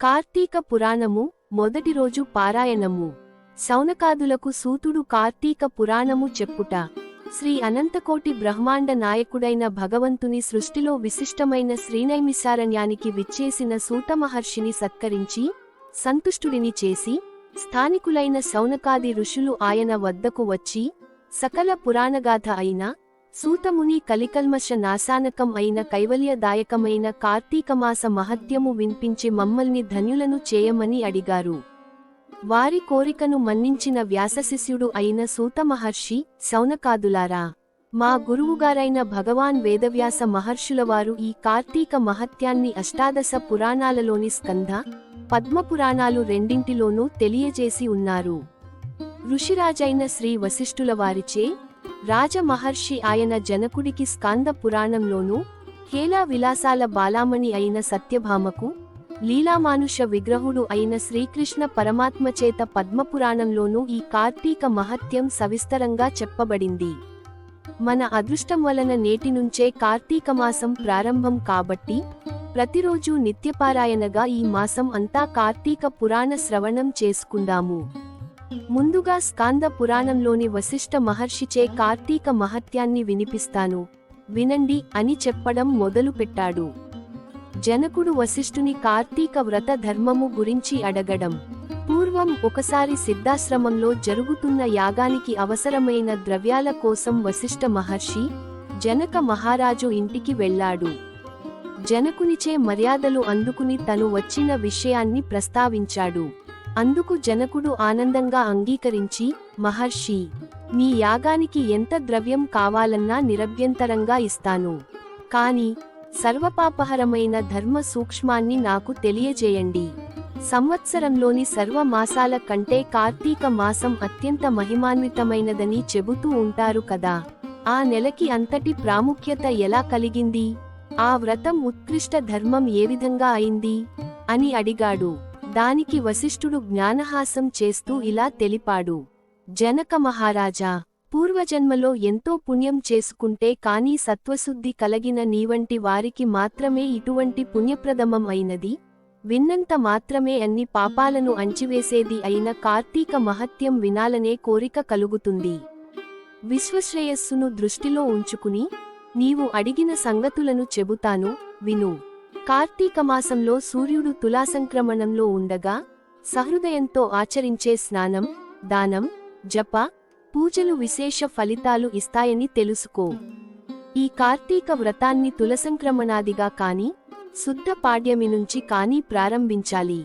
కార్తీక పురాణము మొదటి రోజు పారాయణము. శౌనకాదులకు సూతుడు కార్తీక పురాణము చెప్పుట. శ్రీ అనంతకోటి బ్రహ్మాండ నాయకుడైన భగవంతుని సృష్టిలో విశిష్టమైన శ్రీనైమిసారణ్యానికి విచ్చేసిన సూతమహర్షిని సత్కరించి సంతుష్టుడిని చేసి స్థానికులైన శౌనకాది ఋషులు ఆయన వద్దకు వచ్చి సకల పురాణగాథ అయిన సూతముని కలికల్మష నాశానకం అయిన కైవల్యదాయకమైన కార్తీకమాస మహత్యము వినిపించి మమ్మల్ని ధన్యులను చేయమని అడిగారు. వారి కోరికను మన్నించిన వ్యాసశిష్యుడు అయిన సూత మహర్షి శౌనకాదులారా మా గురువుగారైన భగవాన్ వేదవ్యాస మహర్షులవారు ఈ కార్తీక మహత్యాన్ని అష్టాదశ పురాణాలలోని స్కంధ పద్మపురాణాలు రెండింటిలోనూ తెలియజేసి ఉన్నారు. ఋషిరాజైన శ్రీ వశిష్ఠుల వారిచే రాజమహర్షి ఆయన జనకుడికి స్కాంద పురాణంలోనూ హేలా విలాసాల బాలామణి అయిన సత్యభామకు లీలామానుష విగ్రహుడు అయిన శ్రీకృష్ణ పరమాత్మ చేత పద్మపురాణంలోనూ ఈ కార్తీక మహత్యం సవిస్తరంగా చెప్పబడింది. మన అదృష్టం వలన నేటి నుంచే కార్తీక మాసం ప్రారంభం కాబట్టి ప్రతిరోజు నిత్యపారాయణగా ఈ మాసం అంతా కార్తీక పురాణ శ్రవణం చేసుకుందాము. ముందుగా స్కాంద పురాణంలోని వశిష్ఠ మహర్షిచే కార్తీక మహత్యాన్ని వినిపిస్తాను. వినండి అని చెప్పడం మొదలుపెట్టాడు జనకుడు వశిష్ఠుని కార్తీక వ్రత ధర్మము గురించి అడగడం. పూర్వం ఒకసారి సిద్ధాశ్రమంలో జరుగుతున్న యాగానికి అవసరమైన ద్రవ్యాల కోసం వశిష్ఠ మహర్షి జనక మహారాజు ఇంటికి వెళ్ళాడు. జనకునిచే మర్యాదలు అందుకుని తను వచ్చిన విషయాన్ని ప్రస్తావించాడు. అందుకు జనకుడు ఆనందంగా అంగీకరించి మహర్షి మీ యాగానికి ఎంత ద్రవ్యం కావాలన్నా నిరభ్యంతరంగా ఇస్తాను. కాని సర్వపాపహరమైన ధర్మ సూక్ష్మాన్ని నాకు తెలియజేయండి. సంవత్సరంలోని సర్వ మాసాల కంటే కార్తీక మాసం అత్యంత మహిమాన్వితమైనదని చెబుతూ ఉంటారు కదా. ఆ నెలకి అంతటి ప్రాముఖ్యత ఎలా కలిగింది? ఆ వ్రతం ఉత్కృష్ట ధర్మం ఏ విధంగా అయింది? అని అడిగాడు. దానికి వశిష్ఠుడు జ్ఞానహాసం చేస్తూ ఇలా తెలిపాడు. జనక మహారాజా పూర్వజన్మలో ఎంతో పుణ్యం చేసుకుంటే కానీ సత్వశుద్ధి కలిగిన నీవంటి వారికి మాత్రమే ఇటువంటి పుణ్యప్రదమం అయినది. విన్నంత మాత్రమే అన్ని పాపాలను అంచివేసేది అయిన కార్తీక మహత్యం వినాలనే కోరిక కలుగుతుంది. విశ్వశ్రేయస్సును దృష్టిలో ఉంచుకుని నీవు అడిగిన సంగతులను చెబుతాను విను. కార్తీక మాసంలో సూర్యుడు తులాసంక్రమణంలో ఉండగా సహృదయంతో ఆచరించే స్నానం దానం జప పూజలు విశేష ఫలితాలు ఇస్తాయని తెలుసుకో. ఈ కార్తీక వ్రతాన్ని తులసంక్రమణాదిగా కాని శుద్ధ పాడ్యమి నుంచి కాని ప్రారంభించాలి.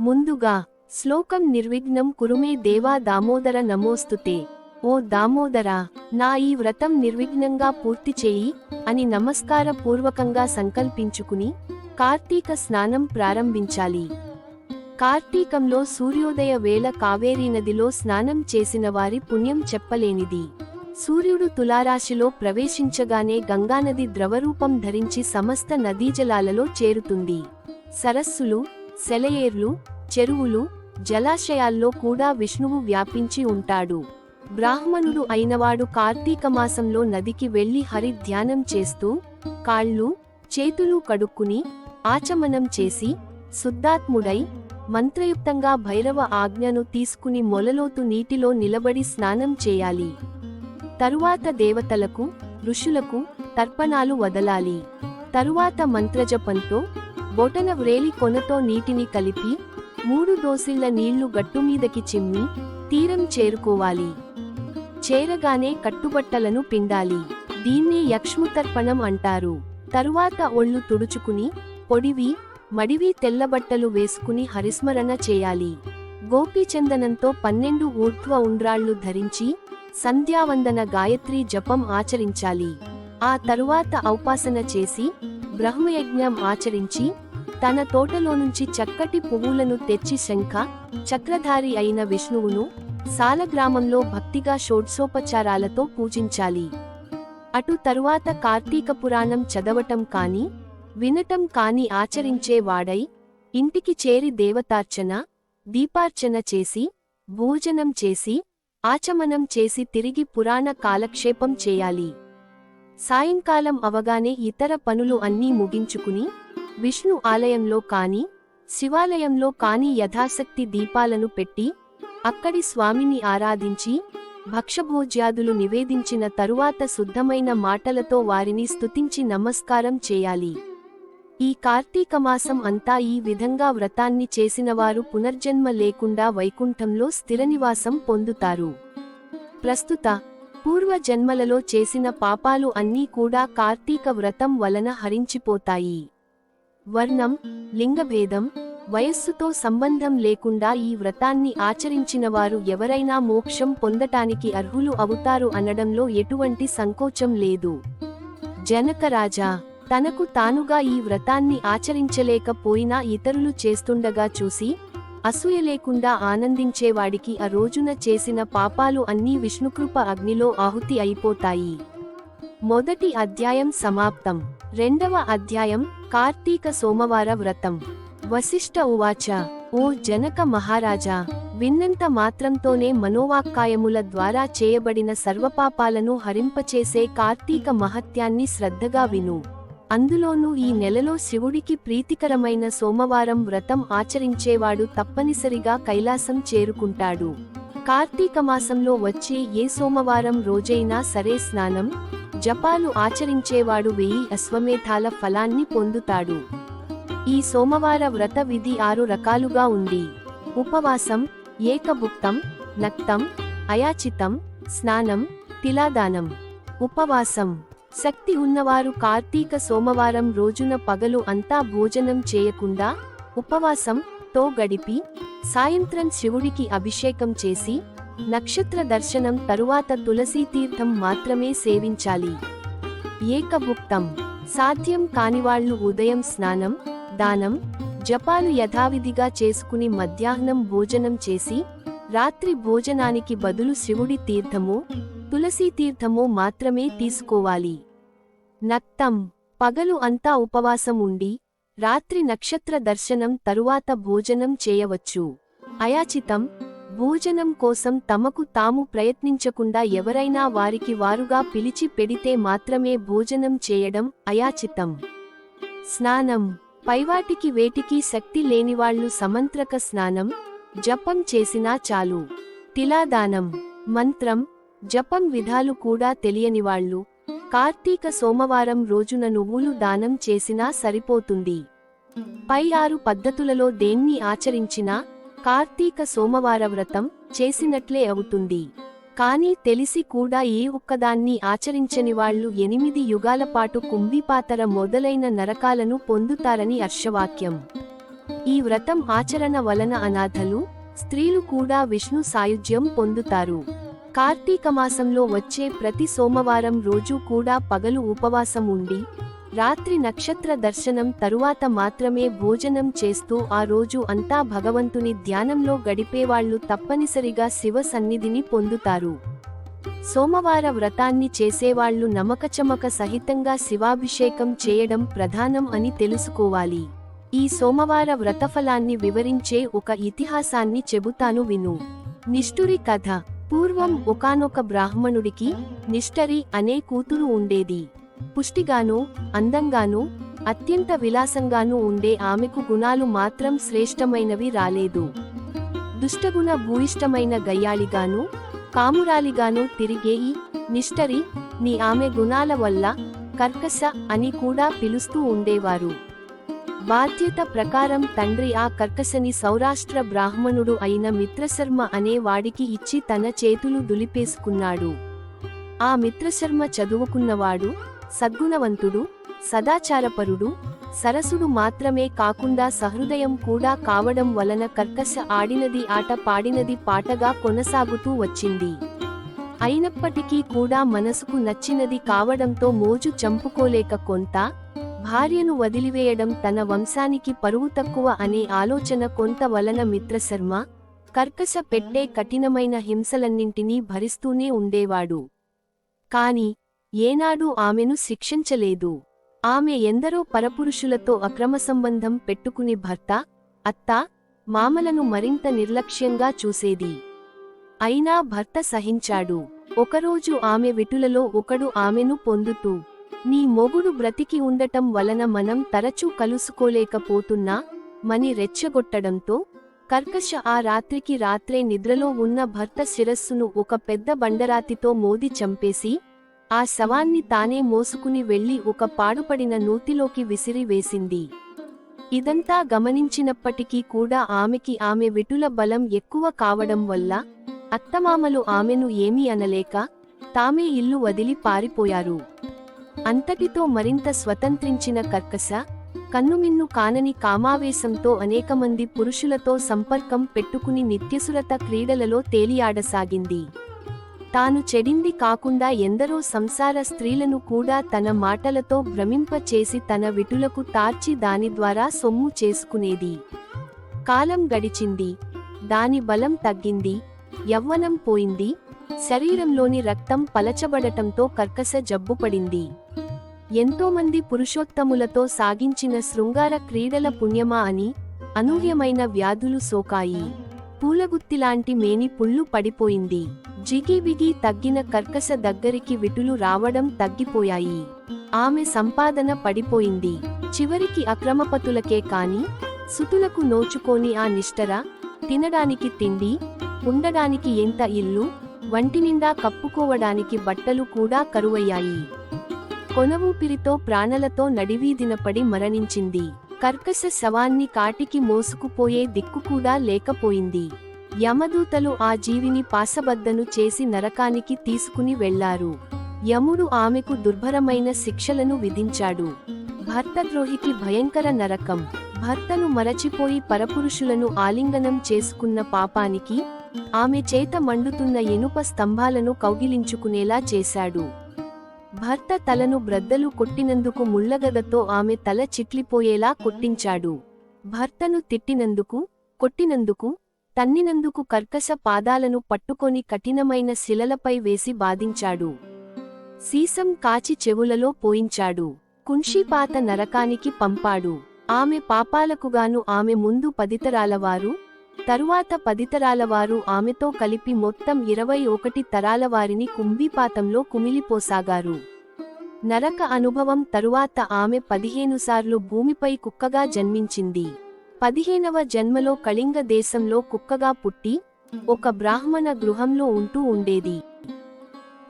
ముందుగా శ్లోకం నిర్విఘ్నం కురుమే దేవా దామోదర నమోస్తుతే. ఓ దామోదరా నా ఈ వ్రతం నిర్విఘ్నంగా పూర్తి చేయి అని నమస్కార పూర్వకంగా సంకల్పించుకుని కార్తీక స్నానం ప్రారంభించాలి. కార్తీకంలో సూర్యోదయ వేళ కావేరీ నదిలో స్నానం చేసిన వారి పుణ్యం చెప్పలేనిది. సూర్యుడు తులారాశిలో ప్రవేశించగానే గంగానది ద్రవరూపం ధరించి సమస్త నదీజలాలలో చేరుతుంది. సరస్సులు సెలయేర్లు చెరువులు జలాశయాల్లో కూడా విష్ణువు వ్యాపించి ఉంటాడు. బ్రాహ్మణుడు అయినవాడు కార్తీక మాసంలో నదికి వెళ్ళి హరి ధ్యానం చేస్తూ కాళ్ళు చేతులు కడుక్కుని ఆచమనం చేసి శుద్ధాత్ముడై మంత్రయుక్తంగా భైరవ ఆజ్ఞను తీసుకుని మొలలోతు నీటిలో నిలబడి స్నానం చేయాలి. తరువాత దేవతలకు ఋషులకు తర్పణాలు వదలాలి. తరువాత మంత్రజపంతో బొటన వ్రేలి కొనతో నీటిని కలిపి మూడు దోసిళ్ళ నీళ్ళు గట్టుమీదకి చిమ్మి తీరం చేరుకోవాలి. చేరగానే కట్టుబట్టలను పిండాలి. దీన్ని యక్ష్ముతర్పణం అంటారు. తరువాత ఒళ్ళు తుడుచుకుని పొడివి మడివి తెల్లబట్టలు వేసుకుని హరిస్మరణ చేయాలి. గోపీచందనంతో పన్నెండు ఊర్ధ్వ ఉండ్రాళ్ళు ధరించి సంధ్యావందన గాయత్రి జపం ఆచరించాలి. ఆ తరువాత ఔపాసన చేసి బ్రహ్మయజ్ఞం ఆచరించి తన తోటలో నుంచి చక్కటి పువ్వులను తెచ్చి శంఖ చక్రధారి అయిన విష్ణువును సాలగ్రామంలో భక్తిగా షోడ్సోపచారాలతో పూజించాలి. అటు తరువాత కార్తీక పురాణం చదవటం కాని వినటం కాని ఆచరించే వాడై ఇంటికి చేరి దేవతార్చన దీపార్చన చేసి భోజనం చేసి ఆచమనం చేసి తిరిగి పురాణ కాలక్షేపం చేయాలి. సాయంకాలం అవగానే ఇతర పనులు అన్నీ ముగించుకుని విష్ణు ఆలయంలో కాని శివాలయంలో కాని యథాశక్తి దీపాలను పెట్టి అక్కడి స్వామిని ఆరాధించి భక్షభోజ్యాదులు నివేదించిన తరువాత శుద్ధమైన మాటలతో వారిని స్తుతించి నమస్కారం చేయాలి. ఈ కార్తీక మాసం అంతా ఈ విధంగా వ్రతాన్ని చేసినవారు పునర్జన్మ లేకుండా వైకుంఠంలో స్థిరనివాసం పొందుతారు. ప్రస్తుత పూర్వ జన్మలలో చేసిన పాపాలు అన్నీ కూడా కార్తీక వ్రతం వలన హరించిపోతాయి. వర్ణం లింగభేదం వయస్సుతో సంబంధం లేకుండా ఈ వ్రతాన్ని ఆచరించినవారు ఎవరైనా మోక్షం పొందటానికి అర్హులు అవుతారు అనడంలో ఎటువంటి సంకోచం లేదు. జనకరాజా తనకు తానుగా ఈ వ్రతాన్ని ఆచరించలేకపోయినా ఇతరులు చేస్తుండగా చూసి అసూయ లేకుండా ఆనందించేవాడికి ఆ రోజున చేసిన పాపాలు అన్నీ విష్ణుకృప అగ్నిలో ఆహుతి అయిపోతాయి. మొదటి అధ్యాయం సమాప్తం. రెండవ అధ్యాయం కార్తీక సోమవార వ్రతం. వశిష్ఠ ఉవాచ ఓ జనక మహారాజా విన్నంత మాత్రంతోనే మనోవాక్కాయముల ద్వారా చేయబడిన సర్వపాపాలను హరింపచేసే కార్తీక మహత్యాన్ని శ్రద్ధగా విను. అందులోనూ ఈ నెలలో శివుడికి ప్రీతికరమైన సోమవారం వ్రతం ఆచరించేవాడు తప్పనిసరిగా కైలాసం చేరుకుంటాడు. కార్తీక మాసంలో వచ్చే ఏ సోమవారం రోజైనా సరే స్నానం జపాలు ఆచరించేవాడు వెయ్యి అశ్వమేధాల ఫలాన్ని పొందుతాడు. ఈ సోమవార వ్రత విధి ఆరు రకాలుగా ఉంది. ఉపవాసం ఏకభుక్తం నక్తం అయాచితం స్నానం తిలాదానం. ఉపవాసం శక్తి ఉన్నవారు కార్తీక సోమవారం రోజున పగలు అంతా భోజనం చేయకుండా ఉపవాసం తో గడిపి సాయంత్రం శివుడికి అభిషేకం చేసి నక్షత్ర దర్శనం తరువాత తులసీ తీర్థం మాత్రమే సేవించాలి. ఏకభుక్తం. సాధ్యం కానివాళ్ళు ఉదయం స్నానం దానం జపాలు యథావిధిగా చేసుకుని మధ్యాహ్నం భోజనం చేసి రాత్రి భోజనానికి బదులు శివుడి తీర్థము తులసీ తీర్థము మాత్రమే తీసుకోవాలి. నక్తం. పగలు అంతా ఉపవాసం ఉండి రాత్రి నక్షత్ర దర్శనం తరువాత భోజనం చేయవచ్చు. అయాచితం. భోజనం కోసం తమకు తాము ప్రయత్నించకుండా ఎవరైనా వారికి వారుగా పిలిచి పెడితే మాత్రమే భోజనం చేయడం అయాచితం. స్నానం. పైవాటికి వేటికి శక్తి లేనివాళ్ళు సమంత్రక స్నానం జపం చేసినా చాలు. తిలాదానం. మంత్రం. జపం విధాలు కూడా తెలియనివాళ్ళు కార్తీక సోమవారం రోజున నువ్వులు దానం చేసినా సరిపోతుంది. పై ఆరు పద్ధతులలో దేన్ని ఆచరించినా కార్తీక సోమవార వ్రతం చేసినట్లే అవుతుంది. కానీ తెలిసి కూడా ఏ ఒక్కదాన్ని ఆచరించని వాళ్ళు ఎనిమిది యుగాల పాటు కుంభిపాతర మొదలైన నరకాలను పొందుతారని హర్షవాక్యం. ఈ వ్రతం ఆచరణ వలన అనాథలు స్త్రీలు కూడా విష్ణు సాయుధ్యం పొందుతారు. కార్తీక మాసంలో వచ్చే ప్రతి సోమవారం రోజు కూడా పగలు ఉపవాసం ఉండి రాత్రి నక్షత్ర దర్శనం తరువాత మాత్రమే భోజనం చేస్తూ ఆ రోజు అంతా భగవంతుని ధ్యానంలో గడిపేవాళ్ళు తప్పనిసరిగా శివ సన్నిధిని పొందుతారు. సోమవార వ్రతాన్ని చేసేవాళ్ళు నమకచమక సహితంగా శివాభిషేకం చేయడం ప్రధానం అని తెలుసుకోవాలి. ఈ సోమవార వ్రతఫలాన్ని వివరించే ఒక ఇతిహాసాన్ని చెబుతాను విను. నిష్ఠురి కథ. పూర్వం ఒకానొక బ్రాహ్మణుడికి నిష్టరి అనే కూతురు ఉండేది. పుష్టిగాను అందంగానూ అత్యంత విలాసంగానూ ఉండే ఆమెకు గుణాలు మాత్రం శ్రేష్టమైనవి రాలేదు. దుష్టగుణ భూయిష్టమైన గయ్యాళిగాను కామురాలిగాను తిరిగే ఈ నిష్టరి నీ ఆమె గుణాల వల్ల కర్కశ అని కూడా పిలుస్తూ ఉండేవారు. బాధ్యత ప్రకారం తండ్రి ఆ కర్కశని సౌరాష్ట్ర బ్రాహ్మణుడు అయిన మిత్రశర్మ అనే వాడికి ఇచ్చి తన చేతులు దులిపేసుకున్నాడు. ఆ మిత్రశర్మ చదువుకున్నవాడు సద్గుణవంతుడు సదాచారపరుడు సరసుడు మాత్రమే కాకుండా సహృదయం కూడా కావడం వలన కర్కశ ఆడినది ఆట పాడినది పాటగా కొనసాగుతూ వచ్చింది. అయినప్పటికీ కూడా మనసుకు నచ్చినది కావడంతో మోజు చంపుకోలేక కొంత భార్యను వదిలివేయడం తన వంశానికి పరువు తక్కువ అనే ఆలోచన కొంత వలన మిత్రశర్మ కర్కశ పెట్టే కఠినమైన హింసలన్నింటినీ భరిస్తూనే ఉండేవాడు. కాని ఏనాడూ ఆమెను శిక్షించలేదు. ఆమె ఎందరో పరపురుషులతో అక్రమ సంబంధం పెట్టుకుని భర్త అత్త మామలను మరింత నిర్లక్ష్యంగా చూసేది. అయినా భర్త సహించాడు. ఒకరోజు ఆమె విటులలో ఒకడు ఆమెను పొందుతూ నీ మొగుడు బ్రతికి ఉండటం వలన మనం తరచూ కలుసుకోలేకపోతున్నా మని రెచ్చగొట్టడంతో కర్కశ ఆ రాత్రికి రాత్రే నిద్రలో ఉన్న భర్త శిరస్సును ఒక పెద్ద బండరాతితో మోది చంపేసి ఆ శవాన్ని తానే మోసుకుని వెళ్ళి ఒక పాడుపడిన నూతిలోకి విసిరి వేసింది ఇదంతా గమనించినప్పటికీ కూడా ఆమెకి ఆమె విటుల బలం ఎక్కువ కావడం వల్ల అత్తమామలు ఆమెను ఏమీ అనలేక తామే ఇల్లు వదిలి పారిపోయారు. అంతటితో మరింత స్వతంత్రించిన కర్కశ కన్నుమిన్ను కానని కామావేశంతో అనేకమంది పురుషులతో సంపర్కం పెట్టుకుని నిత్యసురత క్రీడలలో తేలియాడసాగింది. తాను చెడింది కాకుండా ఎందరో సంసార స్త్రీలను కూడా తన మాటలతో భ్రమింపచేసి తన విటులకు తార్చి దాని ద్వారా సొమ్ము చేసుకునేది. కాలం గడిచింది. దాని బలం తగ్గింది. యవ్వనం పోయింది. శరీరంలోని రక్తం పలచబడటంతో కర్కశ జబ్బుపడింది ఎంతోమంది పురుషోత్తములతో సాగించిన శృంగార క్రీడల పుణ్యమా అని అనూహ్యమైన వ్యాధులు సోకాయి. పూలగుత్తిలాంటి మేని పుళ్ళు పడిపోయింది. జిగిబిగి తగ్గిన కర్కశ దగ్గరికి విటులు రావడం తగ్గిపోయాయి. ఆమె సంపాదన పడిపోయింది. చివరికి అక్రమపతులకే కాని సుతులకు నోచుకోని ఆ నిష్టర తినడానికి తిండి ఉండడానికి ఎంత ఇల్లు వంటినిండా కప్పుకోవడానికి బట్టలు కూడా కరువయ్యాయి. కొనవూపిరితో ప్రాణలతో నడివీదినపడి మరణించింది. కర్కశ శవాన్ని కాటికి మోసుకుపోయే దిక్కు కూడా లేకపోయింది. యమదూతలు ఆ జీవిని పాసబద్దను చేసి నరకానికి తీసుకుని వెళ్ళారు యముడు ఆమెకు దుర్భరమైన శిక్షలను విధించాడు. భర్తద్రోహికి భయంకర నరకం. భర్తను మరచిపోయి పరపురుషులను ఆలింగనం చేసుకున్న పాపానికి ఆమె చేత మండుతున్న ఎనుప స్తంభాలను కౌగిలించుకునేలా చేశాడు. భర్త తలను బ్రద్దలు కొట్టినందుకు ముళ్ళగదతో ఆమె తల చిట్లిపోయేలా కొట్టించాడు. భర్తను తిట్టినందుకు కొట్టినందుకు తన్నినందుకు కర్కశ పాదాలను పట్టుకొని కఠినమైన శిలలపై వేసి బాధించాడు. సీసం కాచి చెవులలో పోయించాడు. కుంషీపాత నరకానికి పంపాడు. ఆమె పాపాలకుగాను ఆమె ముందు పదితరాలవారు తరువాత పదితరాలవారు ఆమెతో కలిపి మొత్తం ఇరవై ఒకటి తరాలవారిని కుంభీపాతంలో కుమిలిపోసాగారు. నరక అనుభవం తరువాత ఆమె పదిహేనుసార్లు భూమిపై కుక్కగా జన్మించింది. పదిహేనవ జన్మలో కళింగ దేశంలో కుక్కగా పుట్టి ఒక బ్రాహ్మణ గృహంలో ఉంటూ ఉండేది.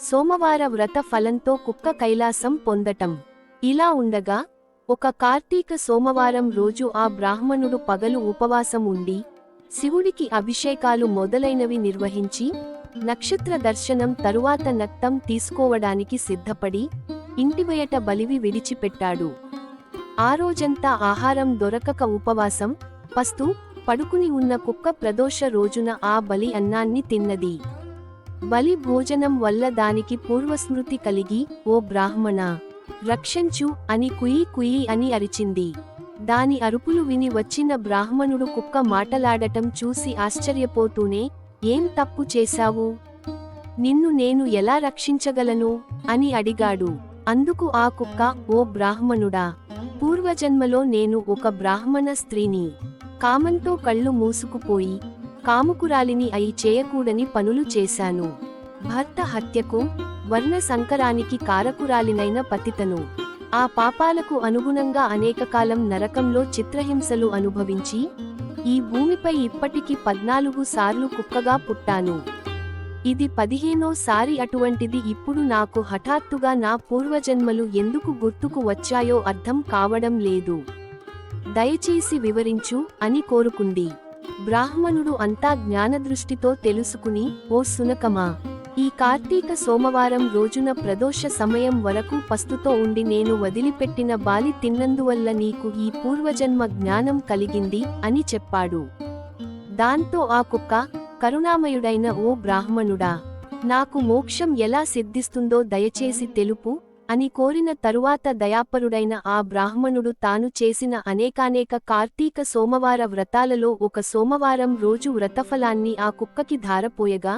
సోమవార వ్రత ఫలంతో కుక్క కైలాసం పొందటం. ఇలా ఉండగా ఒక కార్తీక సోమవారం రోజు ఆ బ్రాహ్మణుడు పగలు ఉపవాసం ఉండి శివుడికి అభిషేకాలు మొదలైనవి నిర్వహించి నక్షత్ర దర్శనం తరువాత నక్తం తీసుకోవడానికి సిద్ధపడి ఇంటిబయట బలివి విడిచిపెట్టాడు. ఆ రోజంతా ఆహారం దొరకక ఉపవాసం పస్తు పడుకుని ఉన్న కుక్క ప్రదోష రోజున ఆ బలి అన్నాన్ని తిన్నది. బలి భోజనం వల్ల దానికి పూర్వస్మృతి కలిగి ఓ బ్రాహ్మణ రక్షంచు అని కుయి కుయి అని అరిచింది. దాని అరుపులు విని వచ్చిన బ్రాహ్మణుడు కుక్క మాటలాడటం చూసి ఆశ్చర్యపోతూనే ఏం తప్పు చేశావు? నిన్ను నేను ఎలా రక్షించగలను? అని అడిగాడు. అందుకు ఆ కుక్క ఓ బ్రాహ్మణుడా పూర్వజన్మలో నేను ఒక బ్రాహ్మణ స్త్రీని. కామంతో కళ్ళు మూసుకుపోయి కాముకురాలిని అయి చేయకూడని పనులు చేశాను. భర్త హత్యకు వర్ణ సంకరానికి కారకురాలినైన పతితను. ఆ పాపాలకు అనుగుణంగా అనేక కాలం నరకంలో చిత్రహింసలు అనుభవించి ఈ భూమిపై ఇప్పటికి పద్నాలుగు సార్లు కుక్కగా పుట్టాను. ఇది పదిహేనో సారి అటువంటిది ఇప్పుడు నాకు హఠాత్తుగా నా పూర్వజన్మలు ఎందుకు గుర్తుకు వచ్చాయో అర్థం కావడం లేదు. దయచేసి వివరించు అని కోరుకుంది. బ్రాహ్మణుడు అంతా జ్ఞానదృష్టితో తెలుసుకుని ఓ సునకమా! ఈ కార్తీక సోమవారం రోజున ప్రదోష సమయం వరకు పస్తుతో ఉండి నేను వదిలిపెట్టిన బాలి తిన్నందువల్ల నీకు ఈ పూర్వజన్మ జ్ఞానం కలిగింది అని చెప్పాడు. దాంతో ఆ కుక్క కరుణామయుడైన ఓ బ్రాహ్మణుడా నాకు మోక్షం ఎలా సిద్ధిస్తుందో దయచేసి తెలుపు అని కోరిన తరువాత దయాపరుడైన ఆ బ్రాహ్మణుడు తాను చేసిన అనేకానేక కార్తీక సోమవార వ్రతాలలో ఒక సోమవారం రోజు వ్రతఫలాన్ని ఆ కుక్కకి ధారపోయగా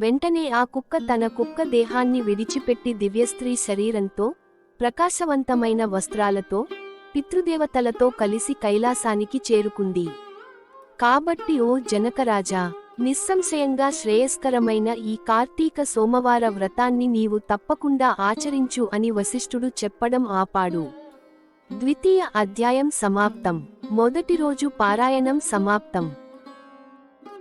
వెంటనే ఆ కుక్క తన కుక్క దేహాన్ని విడిచిపెట్టి దివ్యస్త్రీ శరీరంతో ప్రకాశవంతమైన వస్త్రాలతో పితృదేవతలతో కలిసి కైలాసానికి చేరుకుంది. కాబట్టి ఓ జనకరాజా నిస్సంశయంగా శ్రేయస్కరమైన ఈ కార్తీక సోమవార వ్రతాన్ని నీవు తప్పకుండా ఆచరించు అని వశిష్ఠుడు చెప్పడం ఆపాడు. ద్వితీయ అధ్యాయం సమాప్తం. మొదటి రోజు పారాయణం సమాప్తం.